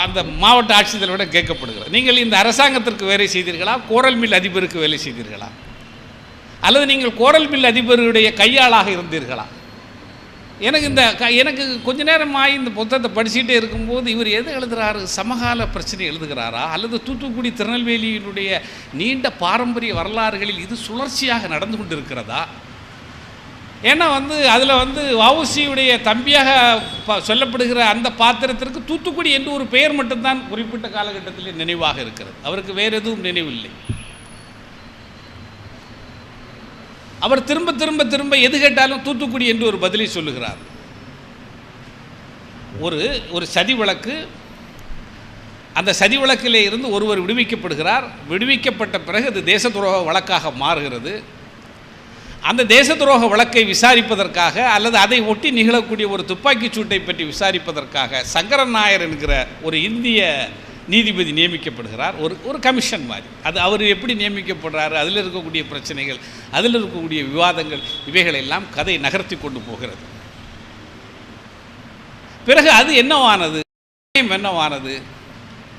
அந்த மாவட்ட ஆட்சித்தலைவரிட கேட்கப்படுகிறது. நீங்கள் இந்த அரசாங்கத்திற்கு வேலை செய்தீர்களா? கோரல் மில் அதிபருக்கு வேலை செய்தீர்களா? அல்லது நீங்கள் கோரல் மில் அதிபருடைய கையாளாக இருந்தீர்களா? எனக்கு இந்த க- எனக்கு கொஞ்ச நேரமாகி இந்த புத்தகத்தை படிச்சுட்டே இருக்கும்போது இவர் எது எழுதுகிறாரு சமகால பிரச்சனை எழுதுகிறாரா? அல்லது தூத்துக்குடி திருநெல்வேலியினுடைய நீண்ட பாரம்பரிய வரலாறுகளில் இது சுழற்சியாக நடந்து கொண்டிருக்கிறதா? ஏன்னா வந்து அதில் வந்து வவுசியுடைய தம்பியாக சொல்லப்படுகிற அந்த பாத்திரத்திற்கு தூத்துக்குடி என்று ஒரு பெயர் மட்டும்தான் குறிப்பிட்ட காலகட்டத்தில் நினைவாக இருக்கிறது. அவருக்கு வேறு எதுவும் நினைவில்லை. அவர் திரும்ப திரும்ப திரும்ப எது கேட்டாலும் தூத்துக்குடி என்று ஒரு பதிலை சொல்லுகிறார். ஒரு ஒரு சதி வழக்கு அந்த சதி வழக்கிலே இருந்து ஒருவர் விடுவிக்கப்படுகிறார். விடுவிக்கப்பட்ட பிறகு அது தேச துரோக வழக்காக மாறுகிறது. அந்த தேச துரோக வழக்கை விசாரிப்பதற்காக அல்லது அதை ஒட்டி நிகழக்கூடிய ஒரு துப்பாக்கிச் சூட்டை பற்றி விசாரிப்பதற்காக சங்கரன் நாயர் என்கிற ஒரு இந்திய நீதிபதி நியமிக்கப்படுகிறார். ஒரு ஒரு கமிஷன் மாதிரி. அது அவர் எப்படி நியமிக்கப்படுறாரு? அதில் இருக்கக்கூடிய பிரச்சனைகள் அதில் இருக்கக்கூடிய விவாதங்கள் இவைகளெல்லாம் கதை நகர்த்தி கொண்டு போகிறது. பிறகு அது என்னவானது? என்னவானது?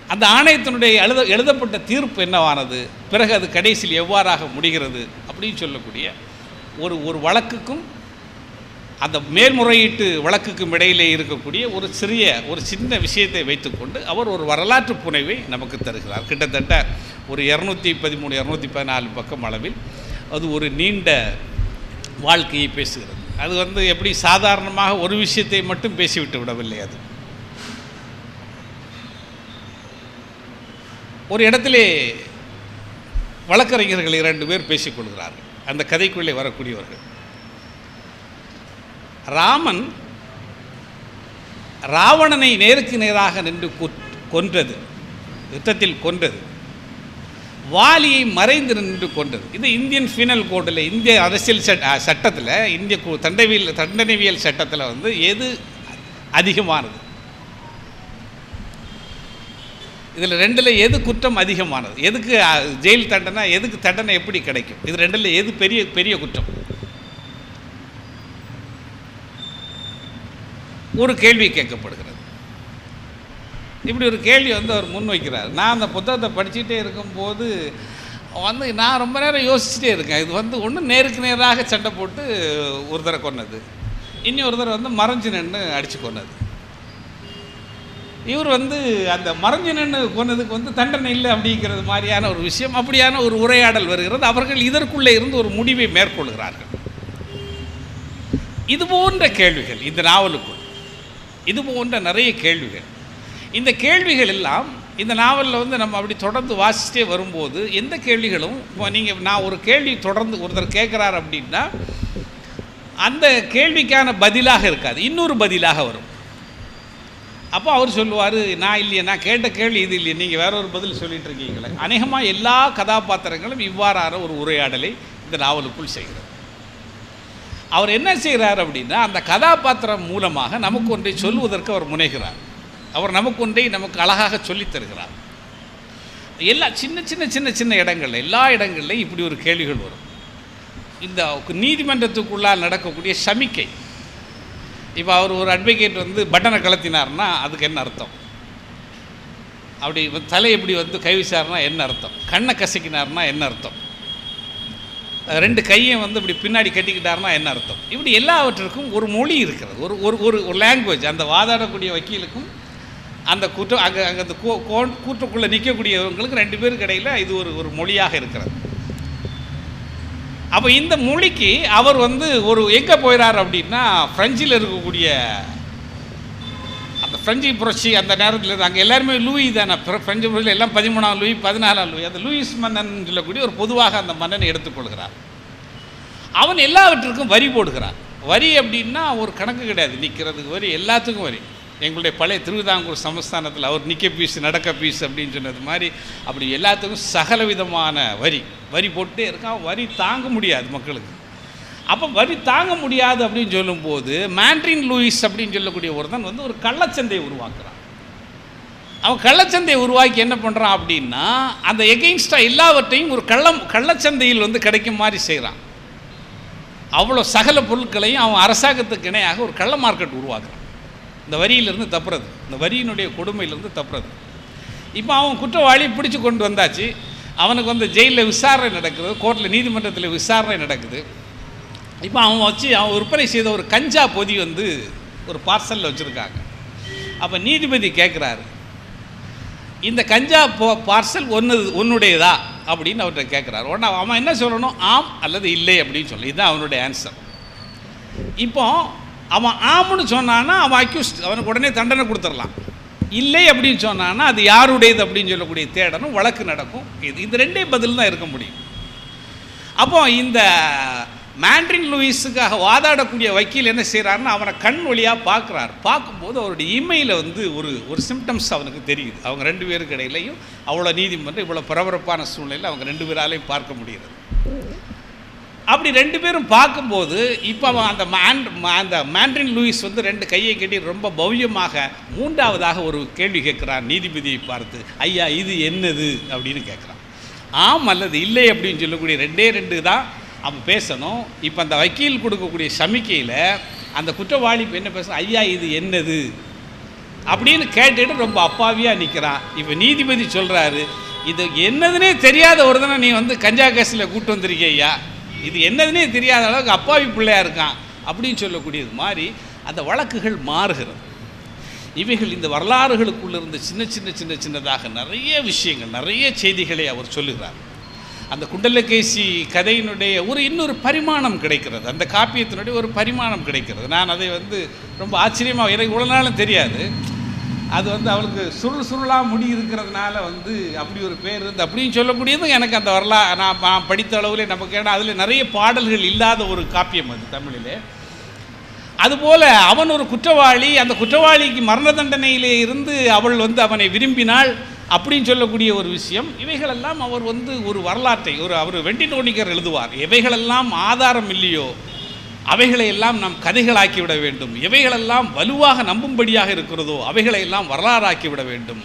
அந்த ஆணையத்தினுடைய எழுத எழுதப்பட்ட தீர்ப்பு என்னவானது? பிறகு அது கடைசியில் எவ்வாறாக முடிகிறது? அப்படின்னு சொல்லக்கூடிய ஒரு ஒரு வழக்குக்கும் அந்த மேல்முறையீட்டு வழக்குக்கும் இடையிலே இருக்கக்கூடிய ஒரு சிறிய ஒரு சின்ன விஷயத்தை வைத்துக்கொண்டு அவர் ஒரு வரலாற்று புனைவை நமக்கு தருகிறார். கிட்டத்தட்ட ஒரு இரநூத்தி பதிமூணு இரநூத்தி பதினாலு பக்கம் அளவில் அது ஒரு நீண்ட வாழ்க்கையை பேசுகிறது. அது வந்து எப்படி சாதாரணமாக ஒரு விஷயத்தை மட்டும் பேசிவிட்டு விடவில்லை அது. ஒரு இடத்திலே வழக்கறிஞர்கள் இரண்டு பேர் பேசிக்கொள்கிறார்கள் அந்த கதைக்குள்ளே வரக்கூடியவர்கள். ராமன் ராவணனை நேருக்கு நேராக நின்று கொன்றது. யுத்தத்தில் கொன்றது. வாலியை மறைந்து நின்று கொண்டது இது இந்தியன் ஃபீனல் கோடில் இந்திய அரசியல் சட்ட சட்டத்தில் இந்திய தண்டவியல் தண்டனைவியல் சட்டத்தில் வந்து எது அதிகமானது? இதில் ரெண்டில் எது குற்றம் அதிகமானது? எதுக்கு ஜெயில் தண்டனை எதுக்கு தண்டனை எப்படி கிடைக்கும்? இது ரெண்டில் எது பெரிய பெரிய குற்றம்? ஒரு கேள்வி கேட்கப்படுகிறது. இப்படி ஒரு கேள்வி வந்து அவர் முன்வைக்கிறார். நான் அந்த புத்தகத்தை படிச்சுட்டே இருக்கும்போது வந்து நான் ரொம்ப நேரம் யோசிச்சுட்டே இருக்கேன். இது வந்து ஒன்று நேருக்கு நேராக சண்டை போட்டு ஒருத்தரை கொன்னது. இனி தடவை வந்து மறைஞ்சு நின்று அடித்து கொன்னது. இவர் வந்து அந்த மறைஞ்சு நின்று கொன்னதுக்கு வந்து தண்டனை இல்லை அப்படிங்கிறது மாதிரியான ஒரு விஷயம் அப்படியான ஒரு உரையாடல் வருகிறது. அவர்கள் இதற்குள்ளே இருந்து ஒரு முடிவை மேற்கொள்கிறார்கள். இது போன்ற கேள்விகள் இந்த நாவலுக்குள் இது போன்ற நிறைய கேள்விகள். இந்த கேள்விகள் எல்லாம் இந்த நாவலில் வந்து நம்ம அப்படி தொடர்ந்து வாசிச்சிட்டே வரும்போது எந்த கேள்விகளும் இப்போ நீங்கள் நான் ஒரு கேள்வி தொடர்ந்து ஒருத்தர் கேட்குறாரு அப்படின்னா அந்த கேள்விக்கான பதிலாக இருக்காது. இன்னொரு பதிலாக வரும். அப்போ அவர் சொல்லுவார் நான் இல்லையே நான் கேட்ட கேள்வி இது இல்லையே நீங்கள் வேற ஒரு பதில் சொல்லிட்டு இருக்கீங்களே. அநேகமாக எல்லா கதாபாத்திரங்களும் இவ்வாறான ஒரு உரையாடலை இந்த நாவலுக்குள் செய்கிறார். அவர் என்ன செய்கிறார் அப்படின்னா அந்த கதாபாத்திரம் மூலமாக நமக்கு ஒன்றை சொல்வதற்கு அவர் முனைகிறார். அவர் நமக்கு ஒன்றை நமக்கு அழகாக சொல்லித் தருகிறார். எல்லா சின்ன சின்ன சின்ன சின்ன இடங்கள்ல எல்லா இடங்கள்லையும் இப்படி ஒரு கேள்விகள் வரும். இந்த நீதிமன்றத்துக்குள்ளால் நடக்கக்கூடிய சமிக்கை இப்போ அவர் ஒரு அட்வொகேட் வந்து பட்டனை கலத்தினார்னா அதுக்கு என்ன அர்த்தம்? அப்படி தலை இப்படி வந்து கைவிச்சார்னா என்ன அர்த்தம்? கண்ணை கசக்கினார்னா என்ன அர்த்தம்? ரெண்டு கையும் வந்து இப்படி பின்னாடி கட்டிக்கிட்டாருன்னா என்ன அர்த்தம்? இப்படி எல்லாவற்றிற்கும் ஒரு மொழி இருக்கிறது. ஒரு ஒரு ஒரு ஒரு லாங்குவேஜ் அந்த வாதாடக்கூடிய வக்கீலுக்கும் அந்த கூட்டம் அங்கே அங்கே அந்த கூ கோன் கூட்டுக்குள்ளே நிற்கக்கூடியவங்களுக்கு ரெண்டு பேருக்கு இடையில் இது ஒரு ஒரு மொழியாக இருக்கிறது. அப்போ இந்த மொழிக்கு அவர் வந்து ஒரு எங்கே போயிறார் அப்படின்னா ஃப்ரெஞ்சில் இருக்கக்கூடிய அந்த ஃப்ரெஞ்சு புரட்சி அந்த நேரத்தில் அங்கே எல்லாருமே லூயி தானே. ஃப்ரெஞ்சு பிரெஞ்சு புரட்சியில் எல்லாம் பதிமூணாம் லூயி பதினாலாம் லூயி அந்த லூயிஸ் மன்னன் சொல்லக்கூடிய ஒரு பொதுவாக அந்த மன்னனை எடுத்துக்கொள்கிறார். அவன் எல்லாவற்றிற்கும் வரி போடுகிறான். வரி அப்படின்னா ஒரு கணக்கு கிடையாது. நிற்கிறதுக்கு வரி எல்லாத்துக்கும் வரி. எங்களுடைய பழைய திருவிதாங்கூர் சமஸ்தானத்தில் அவர் நிற்க பீஸ் நடக்க பீஸ் அப்படின்னு சொன்னது மாதிரி அப்படி எல்லாத்துக்கும் சகல விதமான வரி வரி போட்டே இருக்கான். வரி தாங்க முடியாது மக்களுக்கு. அப்போ வரி தாங்க முடியாது அப்படின்னு சொல்லும்போது மேண்ட்ரின் லூயிஸ் அப்படின்னு சொல்லக்கூடிய ஒருத்தன் வந்து ஒரு கள்ளச்சந்தையை உருவாக்குறான். அவன் கள்ளச்சந்தையை உருவாக்கி என்ன பண்ணுறான் அப்படின்னா அந்த எகெயின்ஸ்டாக எல்லாவற்றையும் ஒரு கள்ளம் கள்ளச்சந்தையில் வந்து கிடைக்கும் மாதிரி செய்கிறான் அவ்வளோ சகல பொருட்களையும் அவன் அரசாங்கத்துக்கு இணையாக ஒரு கள்ள மார்க்கெட் உருவாக்குறான். இந்த வரியிலிருந்து தப்புறது. இந்த வரியினுடைய கொடுமையிலிருந்து தப்புறது. இப்போ அவன் குற்றவாளி பிடிச்சி கொண்டு வந்தாச்சு. அவனுக்கு வந்து ஜெயிலில் விசாரணை நடக்குது. கோர்ட்டில் நீதிமன்றத்தில் விசாரணை நடக்குது. இப்போ அவன் வச்சு அவன் விற்பனை செய்த ஒரு கஞ்சா பொதி வந்து ஒரு பார்சலில் வச்சுருக்காங்க. அப்போ நீதிபதி கேட்குறாரு இந்த கஞ்சா போ பார்சல் ஒன்று உன்னுடையதா அப்படின்னு அவர்கிட்ட கேட்குறாரு உடனே அவன் என்ன சொல்லணும்? ஆம் அல்லது இல்லை அப்படின்னு சொல்லி. இதுதான் அவனுடைய ஆன்சர் இப்போ அவன் ஆம்னு சொன்னான்னா அவன் அக்யூஸ்ட் அவனுக்கு உடனே தண்டனை கொடுத்துடலாம். இல்லை அப்படின்னு சொன்னான்னா அது யாருடையது அப்படின்னு சொல்லக்கூடிய தேடணும் வழக்கு நடக்கும். இது இந்த ரெண்டே பதில் தான் இருக்க முடியும். அப்போ இந்த மேண்ட்ரின் லூயிஸுக்காக வாதாடக்கூடிய வக்கீல் என்ன செய்கிறாருன்னு அவனை கண் வழியாக பார்க்குறாரு. பார்க்கும்போது அவருடைய இமையில் வந்து ஒரு ஒரு சிம்டம்ஸ் அவனுக்கு தெரியுது. அவங்க ரெண்டு பேருக்கு இடையிலையும் அவ்வளோ நீதிமன்றம் இவ்வளோ பரபரப்பான சூழ்நிலையில் அவங்க ரெண்டு பேராலையும் பார்க்க முடிகிறது. அப்படி ரெண்டு பேரும் பார்க்கும்போது இப்போ அவன் அந்த மேன் அந்த மேண்ட்ரின் லூயிஸ் வந்து ரெண்டு கையை கட்டி ரொம்ப பவ்யமாக மூன்றாவதாக ஒரு கேள்வி கேட்குறான் நீதிபதியை பார்த்து. ஐயா இது என்னது? அப்படின்னு கேட்குறான். ஆம் அல்லது இல்லை அப்படின்னு சொல்லக்கூடிய ரெண்டே ரெண்டு தான் அவன் பேசணும். இப்போ அந்த வக்கீல் கொடுக்கக்கூடிய சமிக்கையில் அந்த குற்றவாளி இப்போ என்ன பேச ஐயா இது என்னது? அப்படின்னு கேட்டுட்டு ரொம்ப அப்பாவியாக நிற்கிறான் இப்போ நீதிபதி சொல்கிறாரு இது என்னதுன்னே தெரியாத ஒரு தானே நீ வந்து கஞ்சா கேஸில் கூப்பிட்டு வந்திருக்கேயா? இது என்னதுன்னே தெரியாத அளவுக்கு அப்பாவி பிள்ளையா இருக்கான் அப்படின்னு சொல்லக்கூடியது மாதிரி அந்த வழக்குகள் மாறுகிறது. இவைகள் இந்த வரலாறுகளுக்குள்ளிருந்து சின்ன சின்ன சின்ன சின்னதாக நிறைய விஷயங்கள் நிறைய செய்திகளை அவர் சொல்லுகிறார். அந்த குண்டலகேசி கதையினுடைய ஒரு இன்னொரு பரிமாணம் கிடைக்கிறது. அந்த காப்பியத்தினுடைய ஒரு பரிமாணம் கிடைக்கிறது. நான் அதை வந்து ரொம்ப ஆச்சரியமாக எனக்கு இவ்வளோ நாளும் தெரியாது. அது வந்து அவளுக்கு சுருள் சுருளாக முடி இருக்கிறதுனால வந்து அப்படி ஒரு பேர் இருந்து அப்படின்னு சொல்லக்கூடியது எனக்கு அந்த வரலா நான் நான் படித்த அளவில் நமக்கு ஏன்னா அதில் நிறைய பாடல்கள் இல்லாத ஒரு காப்பியம் அது தமிழிலே. அதுபோல் அவன் ஒரு குற்றவாளி அந்த குற்றவாளிக்கு மரண தண்டனையிலே இருந்து அவள் வந்து அவனை விரும்பினாள் அப்படின்னு சொல்லக்கூடிய ஒரு விஷயம். இவைகளெல்லாம் அவர் வந்து ஒரு வரலாற்றை ஒரு அவர் வெண்டி வெண்டினோனிக்கர் எழுதுவார். இவைகளெல்லாம் ஆதாரம் இல்லையோ? அவைகளை எல்லாம் நாம் கதைகளாக்கி விட வேண்டும். எவைகளெல்லாம் வலுவாக நம்பும்படியாக இருக்கிறதோ அவைகளை எல்லாம் வரலாறாக்கி விட வேண்டும்.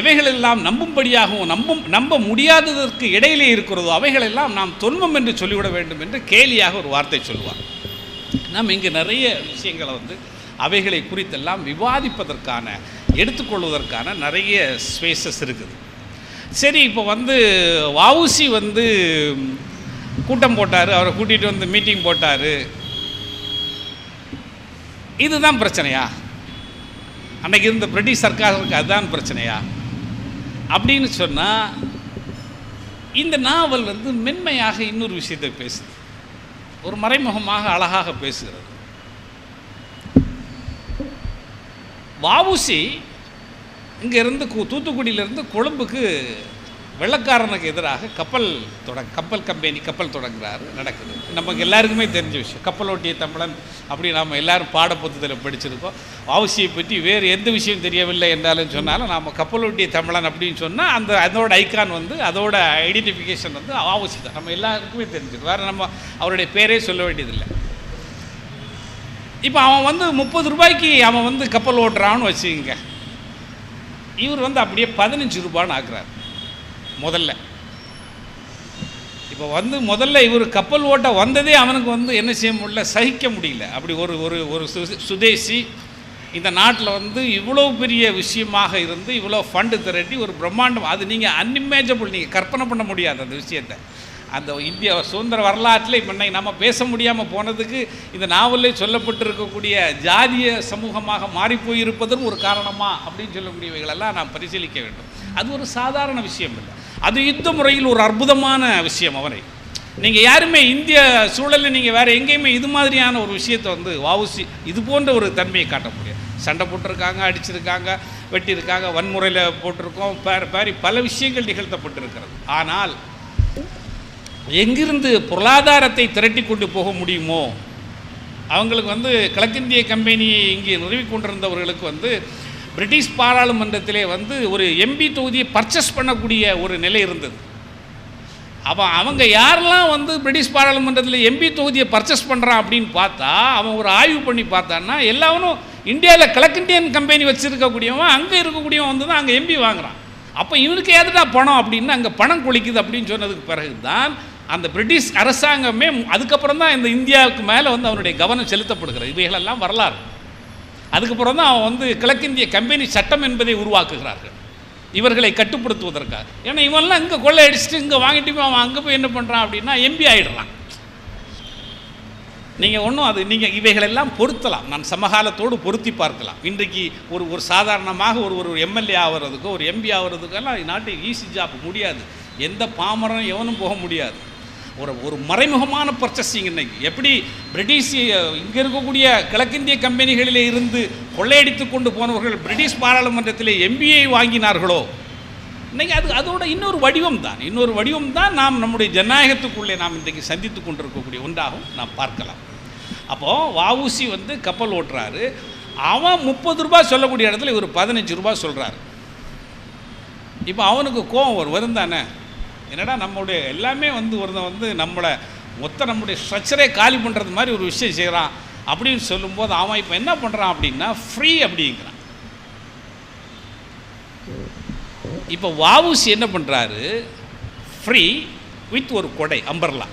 எவைகளெல்லாம் நம்பும்படியாகவும் நம்பும் நம்ப முடியாததற்கு இடையிலே இருக்கிறதோ அவைகளெல்லாம் நாம் தொன்மம் என்று சொல்லிவிட வேண்டும் என்று கேலியாக ஒரு வார்த்தை சொல்லுவார் நாம் இங்கே நிறைய விஷயங்களை வந்து அவைகளை குறித்தெல்லாம் விவாதிப்பதற்கான எடுத்துக்கொள்வதற்கான நிறைய ஸ்பேசஸ் இருக்குது. சரி இப்போ வந்து வவுசி வந்து கூட்டம் போட்டார் அவரை கூட்டிகிட்டு வந்து மீட்டிங் போட்டார். இதுதான் பிரச்சனையா? அன்னைக்கு இருந்த பிரிட்டிஷ் சர்க்காருக்கு அதுதான் பிரச்சனையா? அப்படின்னு சொன்னால் இந்த நாவல் வந்து மென்மையாக இன்னொரு விஷயத்தை பேசுது. ஒரு மறைமுகமாக அழகாக பேசுகிறது. வாவுசி இங்கேருந்து தூத்துக்குடியிலேருந்து கொழும்புக்கு வெள்ளக்காரனுக்கு எதிராக கப்பல் தொடங்க கப்பல் கம்பெனி கப்பல் தொடங்குறாரு நடக்குது. நமக்கு எல்லாருக்குமே தெரிஞ்ச விஷயம். கப்பலோட்டிய தமிழன் அப்படி நாம் எல்லாரும் பாடப்புத்தகத்தில் படிச்சிருக்கோம். அவசியை பற்றி வேறு எந்த விஷயம் தெரியவில்லை என்றாலும் சொன்னாலும் நாம் கப்பலோட்டிய தமிழன் அப்படின்னு சொன்னால் அந்த அதோட ஐக்கான் வந்து அதோட ஐடென்டிஃபிகேஷன் வந்து அவசி தான். நம்ம எல்லாருக்குமே தெரிஞ்சிருக்கு வேறு நம்ம அவருடைய பேரே சொல்ல வேண்டியதில்லை. இப்போ அவன் வந்து முப்பது ரூபாய்க்கு அவன் வந்து கப்பல் ஓட்டுறான்னு வச்சுக்கோங்க. இவர் வந்து அப்படியே பதினஞ்சு ரூபான்னு ஆக்குறாரு. முதல்ல. இப்போ வந்து முதல்ல இவர் கப்பல் ஓட்ட வந்ததே அவனுக்கு வந்து என்ன செய்ய முடியல சகிக்க முடியல. அப்படி ஒரு ஒரு ஒரு சு- சுதேசி இந்த நாட்டில் வந்து இவ்வளோ பெரிய விஷயமாக இருந்து இவ்வளோ ஃபண்டு திரட்டி ஒரு பிரம்மாண்டம் அது நீங்கள் அன்இமேஜபிள் நீங்கள் கற்பனை பண்ண முடியாது அந்த விஷயத்தை. அந்த இந்திய சுதந்திர வரலாற்றில் இப்போ இன்னைக்கு நம்ம பேச முடியாமல் போனதுக்கு இந்த நாவலில் சொல்லப்பட்டிருக்கக்கூடிய ஜாதிய சமூகமாக மாறிப்போயிருப்பதும் ஒரு காரணமா அப்படின்னு சொல்லக்கூடியவைகளெல்லாம் நாம் பரிசீலிக்க வேண்டும். அது ஒரு சாதாரண விஷயம் இல்லை. அது யுத்த முறையில் ஒரு அற்புதமான விஷயம் அவரை. நீங்கள் யாருமே இந்திய சூழலில் நீங்கள் வேறு எங்கேயுமே இது மாதிரியான ஒரு விஷயத்தை வந்து வாவுசி இது போன்ற ஒரு தன்மையை காட்ட முடியாது. சண்டை போட்டிருக்காங்க அடிச்சிருக்காங்க வெட்டியிருக்காங்க வன்முறையில் போட்டிருக்கோம் பேர் பேரி பல விஷயங்கள் நிகழ்த்தப்பட்டிருக்கிறது. ஆனால் எங்கிருந்து பொருளாதாரத்தை திரட்டி கொண்டு போக முடியுமோ அவங்களுக்கு வந்து கிழக்கிந்திய கம்பெனி இங்கே நிறுவி கொண்டிருந்தவர்களுக்கு வந்து பிரிட்டிஷ் பாராளுமன்றத்திலே வந்து ஒரு எம்பி தொகுதியை பர்ச்சேஸ் பண்ணக்கூடிய ஒரு நிலை இருந்தது. அப்போ அவங்க யாரெல்லாம் வந்து பிரிட்டிஷ் பாராளுமன்றத்தில் எம்பி தொகுதியை பர்ச்சேஸ் பண்ணுறான் அப்படின்னு பார்த்தா அவன் ஒரு ஆய்வு பண்ணி பார்த்தான்னா எல்லாவனும் இந்தியாவில் கிழக்கிந்தியன் கம்பெனி வச்சுருக்கக்கூடியவன் அங்கே இருக்கக்கூடியவன் வந்து தான் அங்கே எம்பி வாங்குறான். அப்போ இவனுக்கு ஏதுடா பணம் அப்படின்னு அங்கே பணம் கொளிக்குது அப்படின்னு சொன்னதுக்கு பிறகு தான் அந்த பிரிட்டிஷ் அரசாங்கமே அதுக்கப்புறம் தான் இந்த இந்தியாவுக்கு மேலே வந்து அவனுடைய கவனம் செலுத்தப்படுகிறது. இவைகளெல்லாம் வரலாறு. அதுக்கப்புறம் தான் அவன் வந்து கிழக்கிந்திய கம்பெனி சட்டம் என்பதை உருவாக்குகிறார்கள். இவர்களை கட்டுப்படுத்துவதற்காக. ஏன்னா இவன்லாம் இங்கே கொள்ளை அடிச்சுட்டு இங்கே வாங்கிட்டு போய் அவன் அங்கே போய் என்ன பண்ணுறான் அப்படின்னா எம்பி ஆகிடுறான் நீங்கள் ஒன்றும் அது நீங்கள் இவைகளெல்லாம் பொருத்தலாம். நான் சமகாலத்தோடு பொருத்தி பார்க்கலாம். இன்றைக்கு ஒரு ஒரு சாதாரணமாக ஒரு ஒரு எம்எல்ஏ ஆகிறதுக்கோ ஒரு எம்பி ஆகிறதுக்கெல்லாம் நாட்டு ஈஸி ஜாப் முடியாது. எந்த பாமரம் எவனும் போக முடியாது. ஒரு ஒரு மறைமுகமான பர்ச்சேசிங் இன்னைக்கு. எப்படி பிரிட்டிஷ் இங்கே இருக்கக்கூடிய கிழக்கிந்திய கம்பெனிகளிலே இருந்து கொள்ளையடித்து கொண்டு போனவர்கள் பிரிட்டிஷ் பாராளுமன்றத்தில் எம்பிஐ வாங்கினார்களோ? இன்னைக்கு அது அதோட இன்னொரு வடிவம் தான். இன்னொரு வடிவம் தான் நாம் நம்முடைய ஜனநாயகத்துக்குள்ளே நாம் இன்றைக்கு சந்தித்து கொண்டிருக்கக்கூடிய ஒன்றாகவும் நாம் பார்க்கலாம். அப்போது வவுசி வந்து கப்பல் ஓட்டுறாரு. அவன் முப்பது ரூபாய் சொல்லக்கூடிய இடத்துல இவர் பதினஞ்சு ரூபாய் சொல்கிறாரு இப்போ அவனுக்கு கோவம் வரும். வரும் தானே என்னடா நம்மளுடைய எல்லாமே வந்து ஒருத்தன் வந்து நம்மளை மொத்த நம்முடைய ஸ்ட்ரக்சரே காலி பண்ணுறது மாதிரி ஒரு விஷயம் செய்கிறான் அப்படின்னு சொல்லும்போது அவன் இப்போ என்ன பண்ணுறான் அப்படின்னா ஃப்ரீ அப்படிங்கிறான். இப்போ வாவுசி என்ன பண்ணுறாரு ஃப்ரீ வித் ஒரு கொடை அம்பர்லா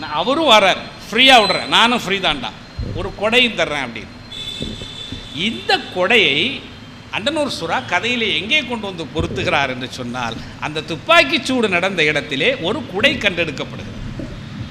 நான் அவரும் வரார் ஃப்ரீயாக விடுறேன் நானும் ஃப்ரீ தான்டா ஒரு கொடையும் தர்றேன் அப்படின்னு. இந்த கொடையை அண்டனூர் சுறா கதையிலே எங்கே கொண்டு வந்து பொருத்துகிறார் என்று சொன்னால் அந்த துப்பாக்கிச் சூடு நடந்த இடத்திலே ஒரு குடை கண்டெடுக்கப்படுகிறது.